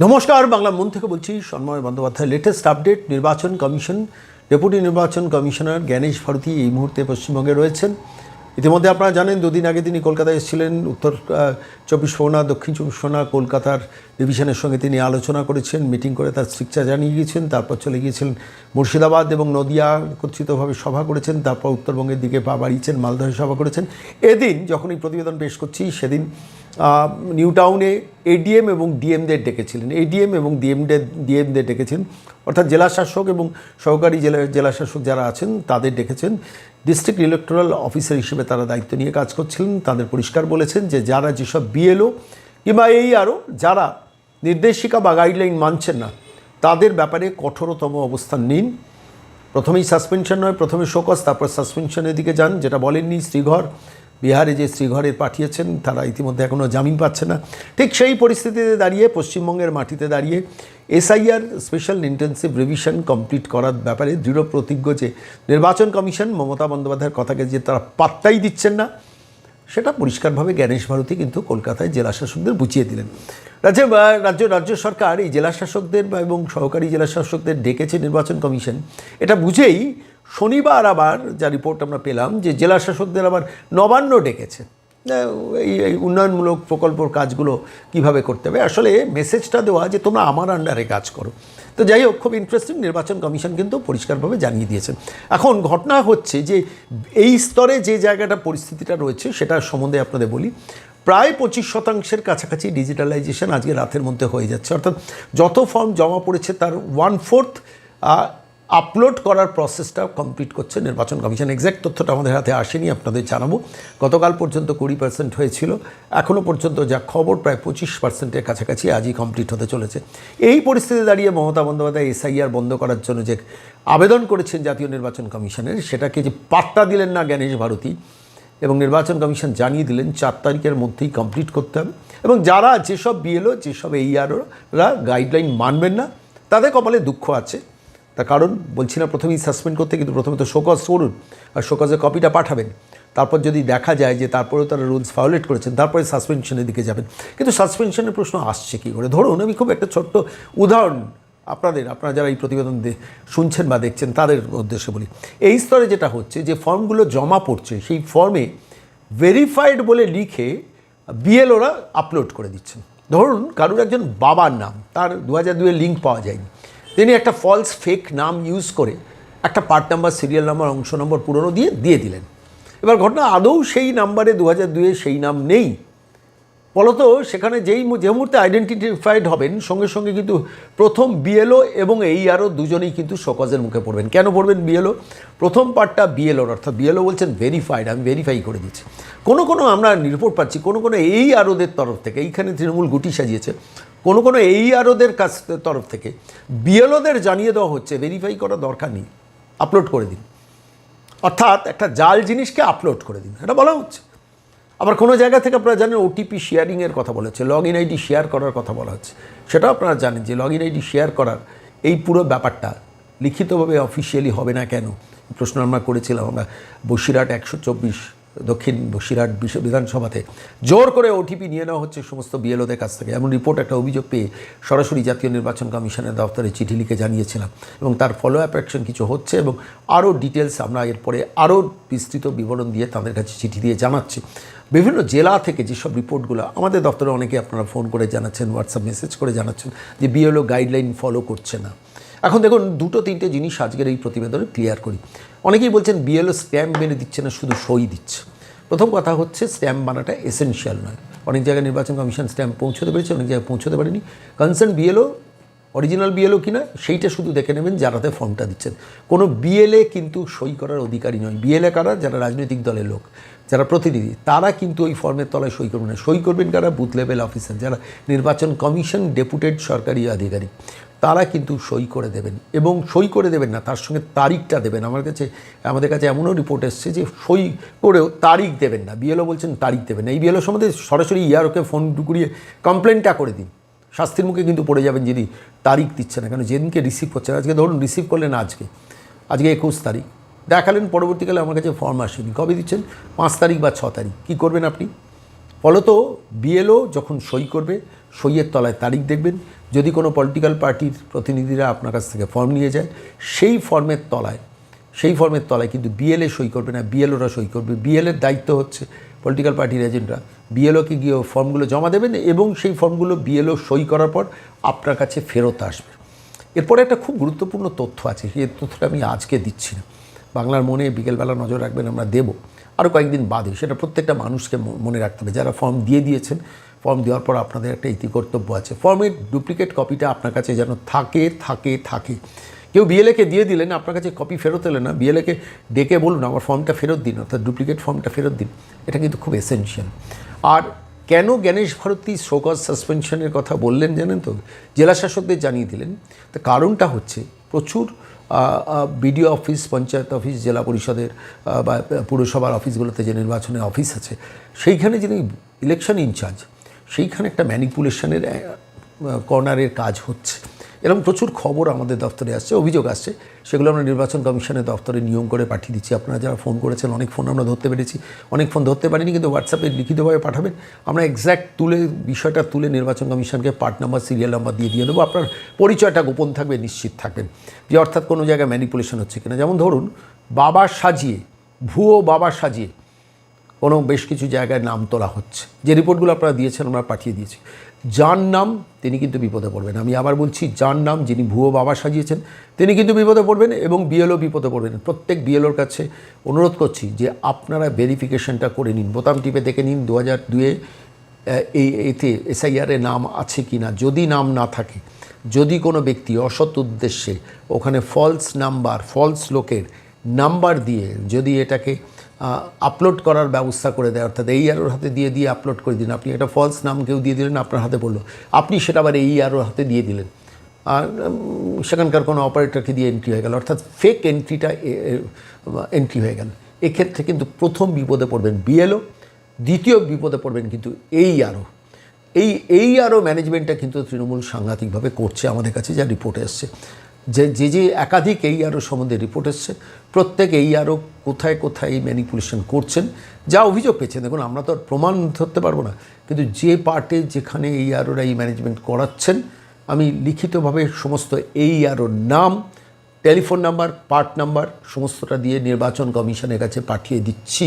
নমস্কার, বাংলা মন থেকে বলছি সন্ময় বন্দ্যোপাধ্যায়। লেটেস্ট আপডেট নির্বাচন কমিশন ডেপুটি নির্বাচন কমিশনার জ্ঞানেশ ভারতী এই মুহূর্তে পশ্চিমবঙ্গে রয়েছেন। ইতিমধ্যে আপনারা জানেন, দুদিন আগে তিনি কলকাতায় এসেছিলেন। উত্তর চব্বিশ পরগনা, দক্ষিণ চব্বিশ পরগনা, কলকাতার ডিভিশনের সঙ্গে তিনি আলোচনা করেছেন মিটিং করে তার স্ট্রিকচার জানিয়ে গিয়েছেন। তারপর চলে গিয়েছিলেন মুর্শিদাবাদ এবং নদিয়া একত্রিতভাবে সভা করেছেন। তারপর উত্তরবঙ্গের দিকে পা বাড়িয়েছেন, মালদহে সভা করেছেন। এদিন যখন এই প্রতিবেদন পেশ করছি, সেদিন নিউ টাউনে এডিএম এবং ডিএমদের ডেকেছিলেন। এডিএম এবং ডিএমদের ডিএমদের ডেকেছেন। অর্থাৎ জেলা শাসক এবং সহকারী জেলা জেলা শাসক যারা আছেন, তাদের ডেকেছেন। ডিস্ট্রিক্ট ইলেকটোরাল অফিসার হিসেবে তারা দায়িত্ব নিয়ে কাজ করছিলেন। তাদের পরিষ্কার বলেছেন যে, যারা যেসব বিএলও কিংবা এই আরও যারা নির্দেশিকা বা গাইডলাইন মানছেন না, তাদের ব্যাপারে কঠোরতম অবস্থান নিন। প্রথমেই সাসপেনশন নয়, প্রথমে শোকস তারপর সাসপেনশনের দিকে যান, যেটা বলেননি শ্রীঘর বিহারে যে শ্রীঘরে পাঠিয়েছেন, তারা ইতিমধ্যে এখনও জামিন পাচ্ছে না। ঠিক সেই পরিস্থিতিতে দাঁড়িয়ে, পশ্চিমবঙ্গের মাটিতে দাঁড়িয়ে SIR, special intensive revision complete করার ব্যাপারে দৃঢ় প্রতিজ্ঞ যে, নির্বাচন কমিশন মমতা বন্দ্যোপাধ্যায়ের কথাকে যে তারা পাত্তাই দিচ্ছেন না সেটা পরিষ্কারভাবে জ্ঞানেশ ভারতী কিন্তু কলকাতায় জেলা শাসকদের বুঝিয়ে দিলেন। রাজ্যে রাজ্য রাজ্য সরকার এই জেলা শাসকদের এবং সহকারী জেলা শাসকদের ডেকেছে নির্বাচন কমিশন। এটা বুঝেই শনিবার আবার যা রিপোর্ট আমরা পেলাম যে জেলা শাসকদের আবার নবান্ন ডেকেছে। এই উন্নয়নমূলক প্রকল্পর কাজগুলো কীভাবে করতে হবে? আসলে মেসেজটা দেওয়া যে তোমরা আমার আন্ডারে কাজ করো। তো যাই হোক, খুব ইন্টারেস্টিং নির্বাচন কমিশন কিন্তু পরিষ্কারভাবে জানিয়ে দিয়েছেন। এখন ঘটনা হচ্ছে যে এই স্তরে যে জায়গাটা পরিস্থিতিটা রয়েছে, সেটা সম্বন্ধে আপনাদের বলি। প্রায় পঁচিশ শতাংশের কাছাকাছি ডিজিটালাইজেশন আজকে রাতের মধ্যে হয়ে যাচ্ছে। অর্থাৎ যত ফর্ম জমা পড়েছে, তার ওয়ান ফোর্থ আপলোড করার প্রসেসটা কমপ্লিট করছে নির্বাচন কমিশন। এক্স্যাক্ট তথ্যটা আমাদের হাতে আসেনি, আপনাদের জানাব। গতকাল পর্যন্ত কুড়ি পার্সেন্ট হয়েছিল এখনও পর্যন্ত যা খবর প্রায় পঁচিশ পার্সেন্টের কাছাকাছি আজই কমপ্লিট হতে চলেছে। এই পরিস্থিতি দাঁড়িয়ে মমতা বন্দ্যোপাধ্যায় এসআইআর বন্ধ করার জন্য যে আবেদন করেছেন জাতীয় নির্বাচন কমিশনের, সেটাকে যে পাত্তা দিলেন না জ্ঞানেশ ভারতী, এবং নির্বাচন কমিশন জানিয়ে দিলেন চার তারিখের মধ্যেই কমপ্লিট করতে হবে। এবং যারা যেসব বিএলও যেসব এইআরওরা গাইডলাইন মানবেন না, তাদের কপালে দুঃখ আছে। তার কারণ, বলছি না প্রথমেই সাসপেন্ড করতে, কিন্তু প্রথমে তো শোকজ করুন আর শোকজের কপিটা পাঠাবেন। তারপর যদি দেখা যায় যে তারপরেও তারা রুলস ভায়োলেট করেছেন, তারপরে সাসপেনশনের দিকে যাবেন। কিন্তু সাসপেনশনের প্রশ্ন আসছে কী করে? ধরুন, আমি খুব একটা ছোট্ট উদাহরণ আপনাদের, আপনারা যারা এই প্রতিবেদন শুনছেন বা দেখছেন, তাদের উদ্দেশ্যে বলি। এই স্তরে যেটা হচ্ছে, যে ফর্মগুলো জমা পড়ছে, সেই ফর্মে ভেরিফাইড বলে লিখে বিএলওরা আপলোড করে দিচ্ছেন। ধরুন, কারুর একজন বাবার নাম, তার দু হাজার দুয়ের লিঙ্ক পাওয়া যায়নি। তিনি একটা ফলস ফেক নাম ইউজ করে একটা পার্ট নাম্বার সিরিয়াল নাম্বার অংশ নম্বর পুরনো দিয়ে দিয়ে দিলেন। এবার ঘটনা আদৌ সেই নাম্বারে দু হাজার দুয়ে সেই নাম নেই। ফলত সেখানে যেই যে মুহূর্তে আইডেন্টিফাইড হবেন, সঙ্গে সঙ্গে কিন্তু প্রথম বিএলও এবং এই আরও দুজনেই কিন্তু শোকজের মুখে পড়বেন। কেন পড়বেন বিএলও প্রথম পার্টটা বিএলওর অর্থাৎ বিএলও বলছেন ভেরিফাইড আমি ভেরিফাই করে দিচ্ছি। কোনো কোনো আমরা রিপোর্ট পাচ্ছি, কোনো কোনো এই আরোদের তরফ থেকে, এইখানে তৃণমূল গুটি সাজিয়েছে। কোনো কোনো এই আরোদের কাছ তরফ থেকে বিএলওদের জানিয়ে দেওয়া হচ্ছে ভেরিফাই করা দরকার নেই আপলোড করে দিন। অর্থাৎ একটা জাল জিনিসকে আপলোড করে দিন, এটা বলা হচ্ছে। আবার কোনো জায়গা থেকে আপনারা জানেন ওটিপি শেয়ারিংয়ের কথা বলা হচ্ছে লগ ইন আইডি শেয়ার করার কথা বলা হচ্ছে। সেটাও আপনারা জানেন যে লগ ইন আইডি শেয়ার করার এই পুরো ব্যাপারটা লিখিতভাবে অফিসিয়ালি হবে না কেন? প্রশ্ন আমরা করেছিলাম আমরা বসিরহাট একশো চব্বিশ দক্ষিণ বসিরহাট বিশ্ব বিধানসভাতে জোর করে ওটিপি নিয়ে নেওয়া হচ্ছে সমস্ত বিএলওদের কাছ থেকে। এমন রিপোর্ট, একটা অভিযোগ পেয়ে সরাসরি জাতীয় নির্বাচন কমিশনের দপ্তরে চিঠি লিখে জানিয়েছিলাম। এবং তার ফলো আপ অ্যাকশন কিছু হচ্ছে এবং আরও ডিটেলস আমরা এরপরে আরও বিস্তৃত বিবরণ দিয়ে তাদের কাছে চিঠি দিয়ে জানাচ্ছি। বিভিন্ন জেলা থেকে যেসব রিপোর্টগুলো আমাদের দপ্তরে অনেকে আপনারা ফোন করে জানাচ্ছেন হোয়াটসঅ্যাপ মেসেজ করে জানাচ্ছেন যে বিএলও গাইডলাইন ফলো করছে না। এখন দেখুন, দুটো তিনটে জিনিস আজকের এই প্রতিবেদনে ক্লিয়ার করি। অনেকেই বলছেন বিএলও স্ট্যাম্প মেনে দিচ্ছে না, শুধু সই দিচ্ছে। প্রথম কথা হচ্ছে স্ট্যাম্প বানাটা এসেনশিয়াল নয়। অনেক জায়গায় নির্বাচন কমিশন স্ট্যাম্প পৌঁছতে পেরেছে, অনেক জায়গায় পৌঁছতে পারেনি। কনসার্ন বিএলও অরিজিনাল বিএলও কিনা সেইটা শুধু দেখে নেবেন যারাতে ফর্মটা দিচ্ছেন। কোনো বিএলএ কিন্তু সই করার অধিকারী নয়। বিএলএ কারা? যারা রাজনৈতিক দলের লোক, যারা প্রতিনিধি, তারা কিন্তু ওই ফর্মের তলায় সই করবেন না। সই করবেন কারা? বুথ লেভেল অফিসার যারা নির্বাচন কমিশন ডেপুটেড সরকারি আধিকারিক। তারা কিন্তু সই করে দেবেন এবং সই করে দেবেন না, তার সঙ্গে তারিখটা দেবেন। আমার কাছে, আমাদের কাছে এমনও রিপোর্ট এসছে যে সই করেও তারিখ দেবেন না। বিএলও বলছেন তারিখ দেবেন না। এই বিএলও সম্বন্ধে সরাসরি ইয়ারোকে ফোন করিয়ে কমপ্লেনটা করে দিন। শাস্তির মুখে কিন্তু পড়ে যাবেন যদি তারিখ দিচ্ছে না। কেন? যেদিনকে রিসিভ করছেন আজকে ধরুন রিসিভ করলেন আজকে। আজকে একুশ তারিখ। দেখালেন, পরবর্তীকালে আমার কাছে ফর্ম আসেনি। কবে দিচ্ছেন? পাঁচ তারিখ বা ছ তারিখ। কী করবেন আপনি? ফলত বিএলও যখন সই করবে, সইয়ের তলায় তারিখ দেখবেন। যদি কোনো পলিটিক্যাল পার্টির প্রতিনিধিরা আপনার কাছ থেকে ফর্ম নিয়ে যায়, সেই ফর্মের তলায়, সেই ফর্মের তলায় কিন্তু বিএলএ সই করবে না, বিএলওরা সই করবে। বিএলের দায়িত্ব হচ্ছে পলিটিক্যাল পার্টির এজেন্টরা বিএলওকে গিয়ে ফর্মগুলো জমা দেবেন এবং সেই ফর্মগুলো বিএলও সই করার পর আপনার কাছে ফেরত আসবে। এরপরে একটা খুব গুরুত্বপূর্ণ তথ্য আছে, সেই তথ্যটা আমি আজকে দিচ্ছি না। বাংলার মনে বিকেলবেলা নজর রাখবেন, আমরা দেব। আরও কয়েকদিন বাদে সেটা প্রত্যেকটা মানুষকে মনে রাখতে হবে। যারা ফর্ম দিয়ে দিয়েছেন ফর্ম দেওয়ার পর আপনাদের একটা ইতি কর্তব্য আছে ফর্মের ডুপ্লিকেট কপিটা আপনার কাছে যেন থাকে থাকে থাকে। কেউ বিএলএকে দিয়ে দিলেন, আপনার কাছে কপি ফেরত এলেন না। বিএলএকে ডেকে বলুন, আমার ফর্মটা ফেরত দিন, অর্থাৎ ডুপ্লিকেট ফর্মটা ফেরত দিন। এটা কিন্তু খুব এসেনশিয়াল আর কেন জ্ঞানেশ ভারতী শোকজ সাসপেনশনের কথা বললেন জানেন তো? জেলা শাসকদের জানিয়ে দিলেন। তো কারণটা হচ্ছে, প্রচুর বিডিও অফিস পঞ্চায়েত অফিস জেলা পরিষদের বা পুরসভার অফিসগুলোতে যে নির্বাচনের অফিস আছে, সেইখানে যিনি ইলেকশন ইনচার্জ সেইখানে একটা ম্যানিপুলেশনের কর্নারের কাজ হচ্ছে। এরকম প্রচুর খবর আমাদের দপ্তরে আসছে, অভিযোগ আসছে। সেগুলো আমরা নির্বাচন কমিশনের দপ্তরে নিয়ম করে পাঠিয়ে দিচ্ছি। আপনারা যারা ফোন করেছেন, অনেক ফোন আমরা ধরতে পেরেছি। অনেক ফোন ধরতে পারিনি, কিন্তু হোয়াটসঅ্যাপে লিখিতভাবে পাঠাবেন। আমরা এক্স্যাক্ট তুলে, বিষয়টা তুলে নির্বাচন কমিশনকে পার্ট নাম্বার সিরিয়াল নাম্বার দিয়ে দিয়ে দেবো। আপনার পরিচয়টা গোপন থাকবে, নিশ্চিত থাকবেন যে অর্থাৎ কোনো জায়গায় ম্যানিপুলেশন হচ্ছে কিনা। যেমন ধরুন, বাবা সাজিয়ে, ভুয়ো বাবা সাজিয়ে কোনো বেশ কিছু জায়গায় নাম তোলা হচ্ছে। যে রিপোর্টগুলো আপনারা দিয়েছেন, আমরা পাঠিয়ে দিয়েছি। যার নাম তিনি কিন্তু বিপদে পড়বেন। আমি আবার বলছি, যার নাম যিনি ভুয়ো বাবা সাজিয়েছেন, তিনি কিন্তু বিপদে পড়বেন এবং বিএলও বিপদে পড়বেন। প্রত্যেক বিএলওর কাছে অনুরোধ করছি যে আপনারা ভেরিফিকেশনটা করে নিন। বোতাম টিপে দেখে নিন দু হাজার দুয়ে এই, এতে এসআইআরে নাম আছে কি না। যদি নাম না থাকে, যদি কোনো ব্যক্তি অসৎ উদ্দেশ্যে ওখানে ফলস নাম্বার ফলস লোকের নাম্বার দিয়ে যদি এটাকে আপলোড করার ব্যবস্থা করে দেয়। অর্থাৎ এই আরোর হাতে দিয়ে দিয়ে আপলোড করে দিন আপনি একটা ফলস নাম কেউ দিয়ে দিলেন, আপনার হাতে পড়ল। আপনি সেটা আবার এই আরোর হাতে দিয়ে দিলেন। আর সেখানকার কোনো অপারেটরকে দিয়ে এন্ট্রি হয়ে গেল। অর্থাৎ ফেক এন্ট্রিটা এন্ট্রি হয়ে গেল। এক্ষেত্রে কিন্তু প্রথম বিপদে পড়বেন বিএলও দ্বিতীয় বিপদে পড়বেন কিন্তু এই আরও এই এই আরও ম্যানেজমেন্টটা কিন্তু তৃণমূল সাংঘাতিকভাবে করছে আমাদের কাছে, যা রিপোর্ট এসছে। যে যে যে একাধিক এই আরও সম্বন্ধে রিপোর্ট এসছে, প্রত্যেক এই আরও কোথায় কোথায় এই ম্যানিপুলেশন করছেন, যা অভিযোগ পেয়েছেন। দেখুন, আমরা তো আর প্রমাণ ধরতে পারব না। কিন্তু যে পার্টে যেখানে এই আরোরা এই ম্যানেজমেন্ট করাচ্ছেন, আমি লিখিতভাবে সমস্ত এই আরও নাম টেলিফোন নাম্বার পার্ট নাম্বার সমস্তটা দিয়ে নির্বাচন কমিশনের কাছে পাঠিয়ে দিচ্ছি।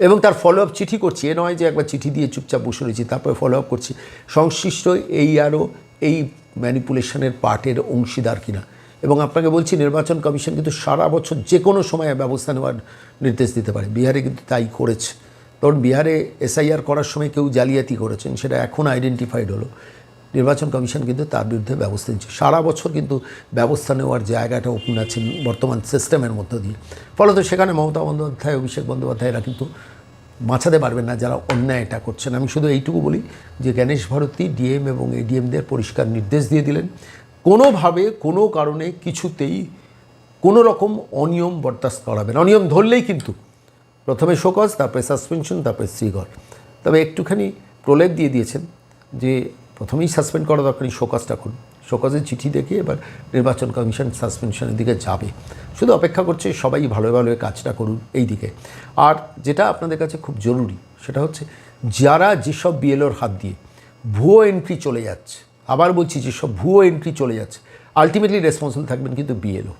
এবং তার ফলো আপ চিঠি করছি। এ নয় যে একবার চিঠি দিয়ে চুপচাপ বসে রয়েছি, তারপরে ফলো আপ করছি। সংশ্লিষ্ট এই আরও এই ম্যানিপুলেশনের পার্টের অংশীদার কিনা? এবং আপনাকে বলছি, নির্বাচন কমিশন কিন্তু সারা বছর যে কোনো সময়ে ব্যবস্থা নেওয়ার নির্দেশ দিতে পারে। বিহারে কিন্তু তাই করেছে। কারণ বিহারে এসআইআর করার সময় কেউ জালিয়াতি করেছেন, সেটা এখন আইডেন্টিফাইড হলো। নির্বাচন কমিশন কিন্তু তার বিরুদ্ধে ব্যবস্থা নিচ্ছে। সারা বছর কিন্তু ব্যবস্থা নেওয়ার জায়গাটা ওপেন আছে বর্তমান সিস্টেমের মধ্য দিয়ে। ফলত সেখানে মমতা বন্দ্যোপাধ্যায়, অভিষেক বন্দ্যোপাধ্যায়রা কিন্তু বাঁচাতে পারবেন না, যারা অন্যায় এটা করছেন। আমি শুধু এইটুকু বলি যে, জ্ঞানেশ ভারতী, ডিএম এবং এডিএমদের পরিষ্কার নির্দেশ দিয়ে দিলেন। কোনোভাবে, কোনো কারণে কিছুতেই কোনো রকম অনিয়ম বরদাস্ত করাবে না। অনিয়ম ধরলেই কিন্তু প্রথমে শোকজ, তারপরে সাসপেনশন, তারপরে শ্রীগড় তবে একটুখানি প্রলেপ দিয়ে দিয়েছেন যে প্রথমেই সাসপেন্ড করা দরকার শোকজটা করুন শোকজের চিঠি দেখে এবার নির্বাচন কমিশন সাসপেনশনের দিকে যাবে। শুধু অপেক্ষা করছে সবাই ভালো ভালো কাজটা করুন এই দিকে আর যেটা আপনাদের কাছে খুব জরুরি, সেটা হচ্ছে যারা যেসব বিএলওর হাত দিয়ে ভুয়ো এন্ট্রি চলে যাচ্ছে আবার বলছি যে সব ভুয়ো এন্ট্রি চলে যাচ্ছে। আলটিমেটলি রেসপন্সিবল থাকবেন কিন্তু বিএলও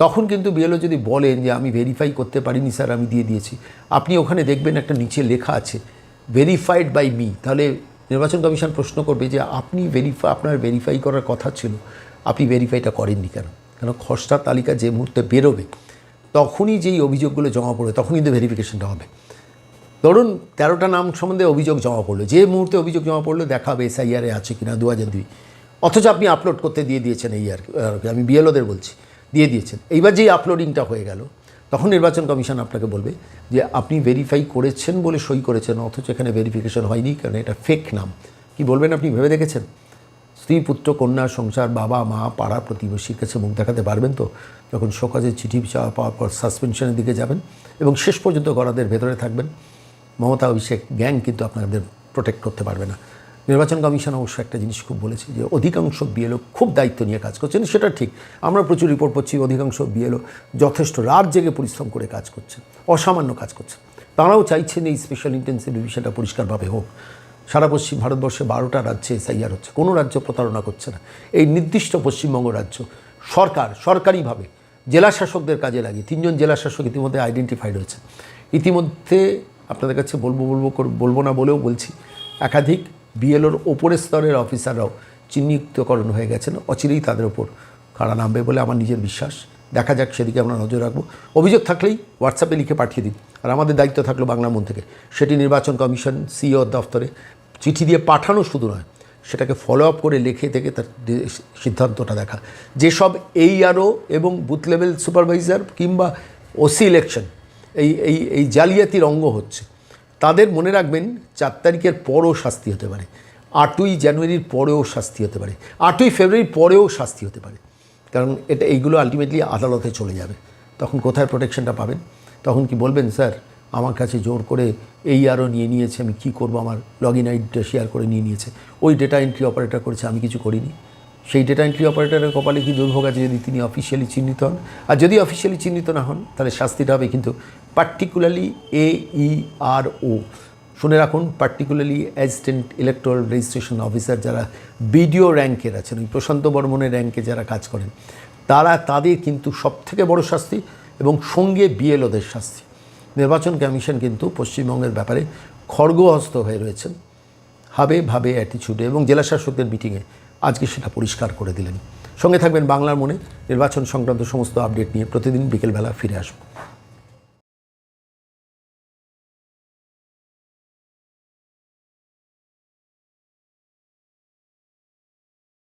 তখন কিন্তু বিএলও যদি বলেন যে আমি ভেরিফাই করতে পারিনি স্যার আমি দিয়ে দিয়েছি। আপনি ওখানে দেখবেন একটা নিচে লেখা আছে ভেরিফাইড বাই মি তাহলে নির্বাচন কমিশন প্রশ্ন করবে যে আপনি ভেরিফাই আপনার ভেরিফাই করার কথা ছিল, আপনি ভেরিফাইটা করেননি কেন? কেন খসড়া তালিকা যে মুহূর্তে বেরোবে, তখনই যেই অভিযোগগুলো জমা পড়বে তখনই কিন্তু ভেরিফিকেশনটা হবে। ধরুন তেরোটা নাম সম্বন্ধে অভিযোগ জমা পড়ল যে মুহূর্তে অভিযোগ জমা পড়ল দেখাবে এসআইআরে আছে কিনা দু হাজার দুই। অথচ আপনি আপলোড করতে দিয়ে দিয়েছেন এই আর কি, আর কি, আমি বিএলওদের বলছি দিয়ে দিয়েছেন। এইবার যেই আপলোডিংটা হয়ে গেল তখন নির্বাচন কমিশন আপনাকে বলবে যে আপনি ভেরিফাই করেছেন বলে সই করেছেন অথচ এখানে ভেরিফিকেশন হয়নি কারণ এটা ফেক নাম। কি বলবেন আপনি ভেবে দেখেছেন? স্ত্রী পুত্র কন্যা সংসার বাবা মা পাড়া প্রতিবেশীর কাছে মুখ দেখাতে পারবেন তো? যখন সকাজে চিঠি চাওয়া পাওয়ার পর সাসপেনশনের দিকে যাবেন এবং শেষ পর্যন্ত গড়াদের ভেতরে থাকবেন। মমতা অভিষেক গ্যাং কিন্তু আপনাদের প্রোটেক্ট করতে পারবে না। নির্বাচন কমিশন অবশ্য একটা জিনিস খুব বলেছে যে অধিকাংশ বিএলও খুব দায়িত্ব নিয়ে কাজ করছেন, সেটা ঠিক। আমরা প্রচুর রিপোর্ট পাচ্ছি অধিকাংশ বিএলও যথেষ্ট রাত জেগে পরিশ্রম করে কাজ করছেন, অসামান্য কাজ করছেন। তারাও চাইছেন এই স্পেশাল ইন্টেন্সিভ রিভিশনটা পরিষ্কারভাবে হোক। সারা পশ্চিম ভারতবর্ষে বারোটা রাজ্যে এসআইআর হচ্ছে, কোনো রাজ্য প্রতারণা করছে না। এই নির্দিষ্ট পশ্চিমবঙ্গ রাজ্য, সরকার, সরকারিভাবে জেলা শাসকদের কাজে লাগিয়ে, তিনজন জেলা শাসক ইতিমধ্যে আইডেন্টিফাইড হয়েছে ইতিমধ্যে আপনাদের কাছে বলব বলব বলব না বলেও বলছি। একাধিক বিএলওর ওপরের স্তরের অফিসাররাও চিহ্নিতকরণ হয়ে গেছেন, অচিরেই তাদের ওপর কারা নামবে বলে আমার নিজের বিশ্বাস। দেখা যাক, সেদিকে আমরা নজর রাখব। অভিযোগ থাকলেই হোয়াটসঅ্যাপে লিখে পাঠিয়ে দিন। আর আমাদের দায়িত্ব থাকল বাংলা মন থেকে। সেটি নির্বাচন কমিশন সিও দফতরে চিঠি দিয়ে পাঠানো শুধু নয়, সেটাকে ফলো আপ করে লিখে থেকে তার সিদ্ধান্তটা দেখা। যেসব এই আরও এবং বুথ লেভেল সুপারভাইজার কিংবা ওসি ইলেকশন এই এই এই জালিয়াতির অঙ্গ হচ্ছে। তাদের মনে রাখবেন চার তারিখের পরও শাস্তি হতে পারে। আটই জানুয়ারির পরেও শাস্তি হতে পারে। আটই ফেব্রুয়ারির পরেও শাস্তি হতে পারে। কারণ এটা, এইগুলো আলটিমেটলি আদালতে চলে যাবে। তখন কোথায় প্রোটেকশনটা পাবেন? তখন কি বলবেন, স্যার, আমার কাছে জোর করে এই আরও নিয়ে নিয়েছে, আমি কি করব? আমার লগ ইন আইডিটা শেয়ার করে নিয়ে নিয়েছে। ওই ডেটা এন্ট্রি অপারেটর করেছে, আমি কিছু করিনি। সেই ডেটা এন্ট্রি অপারেটরের কপালে কি দুর্ভোগ আছে যদি তিনি অফিসিয়ালি চিহ্নিত হন? আর যদি অফিসিয়ালি চিহ্নিত না হন, তাহলে শাস্তিটা হবে কিন্তু পার্টিকুলারলি এ ই আর ও শুনে রাখুন particularly assistant electoral registration officer যারা বিডিও র্যাঙ্কের আছেন, ওই প্রশান্ত বর্মনের র্যাঙ্কে যারা কাজ করেন, তারা তাদের কিন্তু সবথেকে বড় শাস্তি এবং সঙ্গে বিএলওদের শাস্তি। নির্বাচন কমিশন কিন্তু পশ্চিমবঙ্গের ব্যাপারে খড়গহস্ত হয়ে রয়েছেন। হাবে ভাবে অ্যাটিচিউডে এবং জেলা শাসকদের মিটিংয়ে আজকে সেটা পরিষ্কার করে দিলেন। সঙ্গে থাকবেন বাংলার মনে। নির্বাচন সংক্রান্ত সমস্ত আপডেট নিয়ে প্রতিদিন বিকেলবেলা ফিরে আসব।